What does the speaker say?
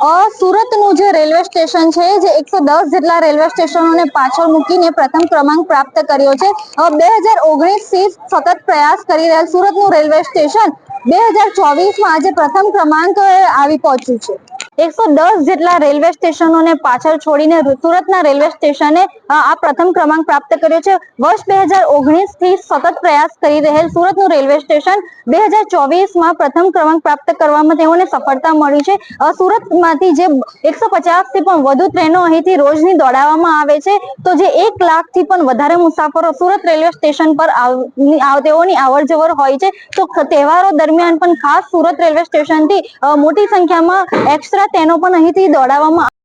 સુરતનું જે railway station છે, જે એકસો દસ જેટલા રેલવે સ્ટેશનોને પાછળ મૂકીને પ્રથમ ક્રમાંક પ્રાપ્ત કર્યો છે. બે હજાર ઓગણીસથી સતત પ્રયાસ કરી રહેલ સુરતનું રેલવે સ્ટેશન બે હજાર ચોવીસમાં આજે પ્રથમ ક્રમાંક આવી પહોંચ્યું છે. એકસો સફળતા મળી છે. સુરતમાંથી જે એકસો પચાસથી પણ વધુ ટ્રેનો અહીંથી રોજની દોડાવવામાં આવે છે, તો જે એક લાખથી પણ વધારે મુસાફરો સુરત રેલવે સ્ટેશન પર તેઓની અવર જવર હોય છે. તો તહેવારો દરમિયાન પણ ખાસ સુરત રેલવે સ્ટેશનથી મોટી સંખ્યામાં એક્સ્ટ્રા ટ્રેનો પણ અહીંથી દોડાવવામાં